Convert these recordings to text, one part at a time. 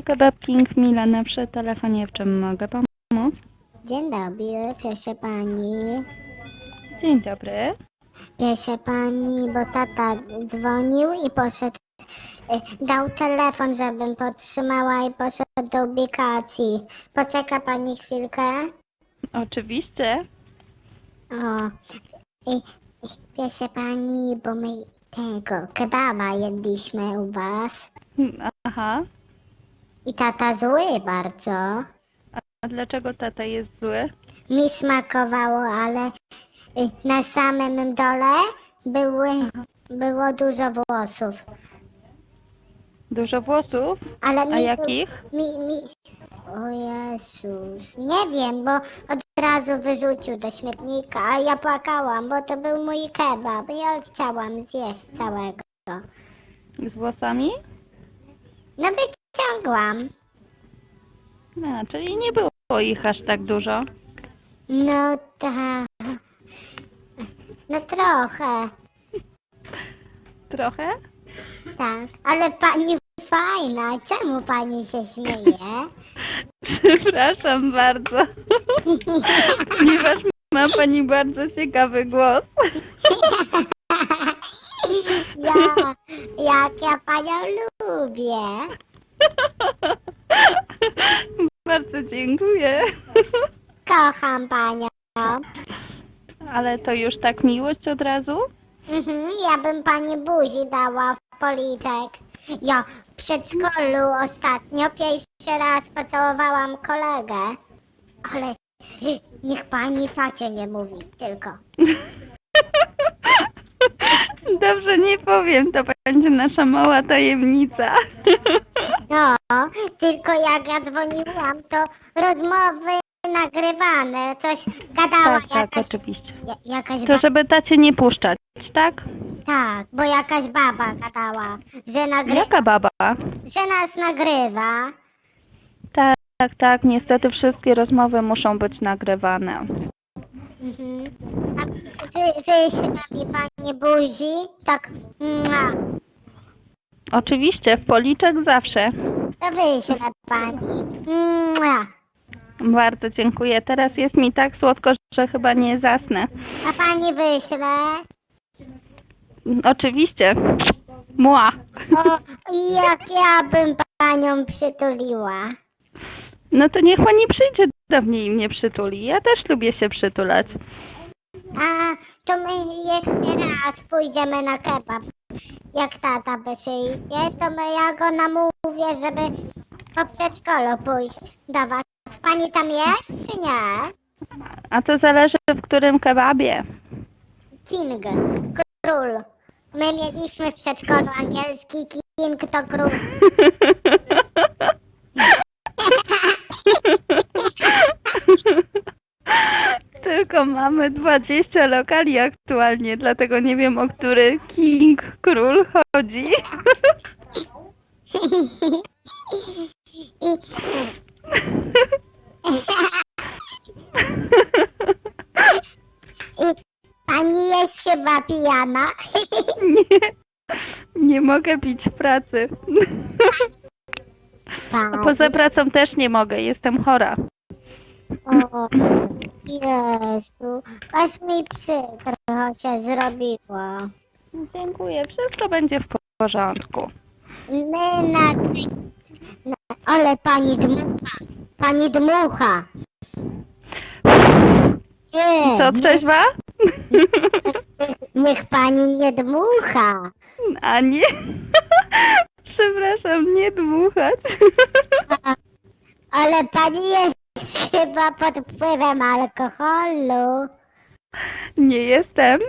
Kebab King Milana przy telefonie, w czym mogę pomóc? Dzień dobry, proszę pani. Dzień dobry. Proszę pani, bo tata dzwonił i poszedł, y, dał telefon, żebym podtrzymała i poszedł do ubikacji. Poczeka pani chwilkę? Oczywiście. O, i, i proszę pani, bo my tego kebaba jedliśmy u was Aha. I tata zły bardzo. A dlaczego tata jest zły? Mi smakowało, ale y, na samym dole były, było dużo włosów. Dużo włosów? Ale A mi, jakich? Mi, mi... O Jezus, nie wiem, bo od razu wyrzucił do śmietnika, a ja płakałam, bo to był mój kebab. Ja chciałam zjeść całego. Z włosami? No wyciągłam. A, czyli nie było ich aż tak dużo. No tak. No trochę, Trochę? tak. Ale pani fajna, czemu pani się śmieje? Przepraszam bardzo. Ponieważ ma pani bardzo ciekawy głos. Ja, jak ja panią lubię. Bardzo dziękuję. Kocham panią. Ale to już tak miłość od razu? Mhm, ja bym pani buzi dała w policzek. Ja w przedszkolu ostatnio pierwszy raz pocałowałam kolegę. Ale niech pani tacie nie mówi, tylko. Dobrze, nie powiem, to będzie nasza mała tajemnica. No, tylko jak ja dzwoniłam, to rozmowy nagrywane, coś gadała Tak, tak, jakaś, oczywiście. ja- jakaś To żeby tacie nie puszczać, tak? tak, bo jakaś baba gadała, że, nagry... Jaka baba? że nas nagrywa. Tak, tak, tak, niestety wszystkie rozmowy muszą być nagrywane. Mhm. A wy, wyśle mi pani buzi, tak, mua, Oczywiście, w policzek zawsze. to wyśle pani. Mua. Bardzo dziękuję. Teraz jest mi tak słodko, że chyba nie zasnę. A pani wyśle? Oczywiście. Mła. O, jak ja bym panią przytuliła. No to niech pani przyjdzie do mnie i mnie przytuli. Ja też lubię się przytulać. A to my jeszcze raz pójdziemy na kebab. Jak tata przyjdzie, to my ja go namówię, żeby po przedszkolu pójść do was. Pani tam jest, czy nie? A to zależy w którym kebabie. King, król. My mieliśmy w przedszkolu angielski King to król. Tylko mamy 20 lokali aktualnie, dlatego nie wiem o który King Król chodzi. Pani jest chyba pijana. Nie, nie mogę pić w pracy. A poza pracą też nie mogę, jestem chora. O, Jezu, aż mi przykro się zrobiło. Dziękuję, wszystko będzie w porządku. My na... na ale pani dmucha, pani dmucha. Nie, Co, trzeźwa? niech, niech pani nie dmucha. A nie? Przepraszam, nie dmuchać. Ale pani jest chyba pod wpływem alkoholu. Nie jestem.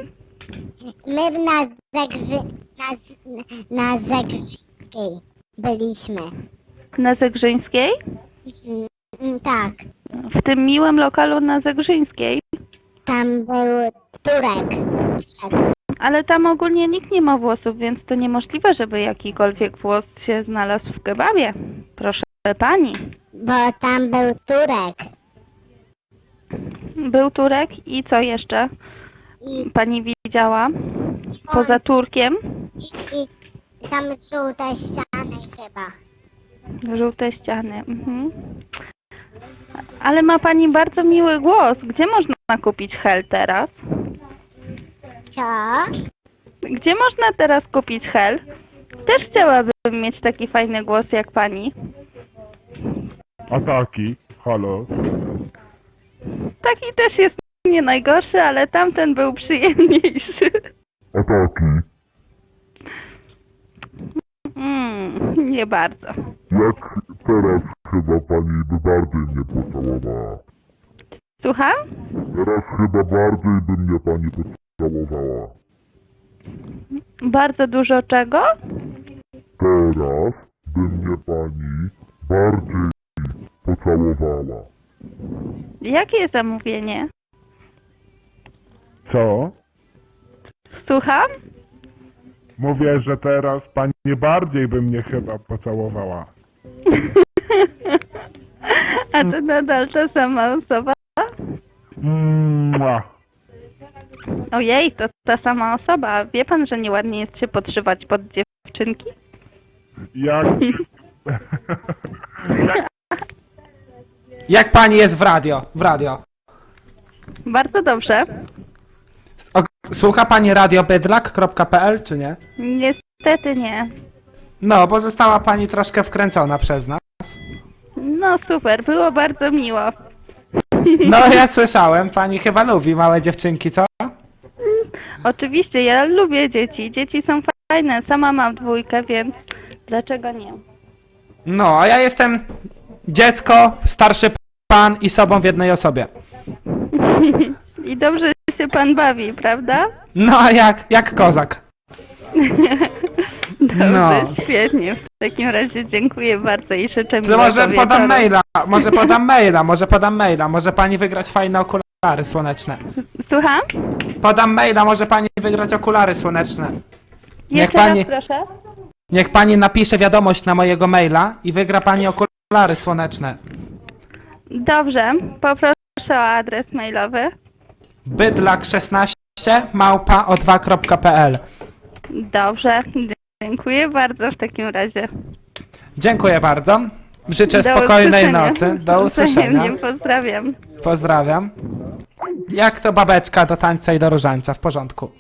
My na Zegrzy... na, Z- na Zegrzyńskiej byliśmy. Na Zegrzyńskiej? Mm, mm, Tak, W tym miłym lokalu na Zegrzyńskiej. tam był Turek. Ale tam ogólnie nikt nie ma włosów, więc to niemożliwe, żeby jakikolwiek włos się znalazł w kebabie. Proszę pani. Bo tam był Turek. Był Turek i co jeszcze? I, Pani widziała? Poza Turkiem? i, i tam żółte ściany chyba. Żółte ściany. Mhm. Ale ma pani bardzo miły głos. Gdzie można kupić hel teraz? Co? Gdzie można teraz kupić hel? Też chciałabym mieć taki fajny głos jak pani. A taki? Halo? Taki też jest nie najgorszy, ale tamten był przyjemniejszy. A taki? Mm, nie bardzo. Jak teraz chyba pani by bardziej mnie pocałowała? Słucham? Teraz chyba bardziej by mnie pani pocałowała. Bardzo dużo czego? Teraz by mnie pani bardziej pocałowała. Jakie zamówienie? Co? Słucham? Mówię, że teraz pani bardziej by mnie chyba pocałowała. A to nadal ta sama osoba? Mua. Ojej, to ta sama osoba. Wie pan, że nieładnie jest się podszywać pod dziewczynki? Jak Jak pani jest w radio? W radio. Bardzo dobrze. O, słucha pani radiobydlak.pl czy nie? Niestety nie. No, bo została pani troszkę wkręcona przez nas. No super, było bardzo miło. No, ja słyszałem, pani chyba lubi małe dziewczynki, co? Oczywiście, ja lubię dzieci. Dzieci są fajne. Sama mam dwójkę, więc dlaczego nie? No, a ja jestem dziecko, starszy pan i sobą w jednej osobie. I dobrze się pan bawi, prawda? No, a jak, jak kozak. Dobrze, No. świetnie. W takim razie dziękuję bardzo i życzę To miłego może podam maila, może podam maila, może podam maila, może pani wygrać fajne okulary słoneczne. Słucham? Podam maila, może pani wygrać okulary słoneczne. Niech Jeszcze pani, raz proszę. niech pani napisze wiadomość na mojego maila i wygra pani okulary słoneczne. Dobrze, poproszę o adres mailowy. bydlak16 małpa o2.pl Dobrze, dziękuję bardzo w takim razie. Dziękuję bardzo. Życzę Do spokojnej usłyszenia. nocy. Do usłyszenia. Wzajemnie Pozdrawiam. Pozdrawiam. Jak to babeczka do tańca i do różańca, w porządku.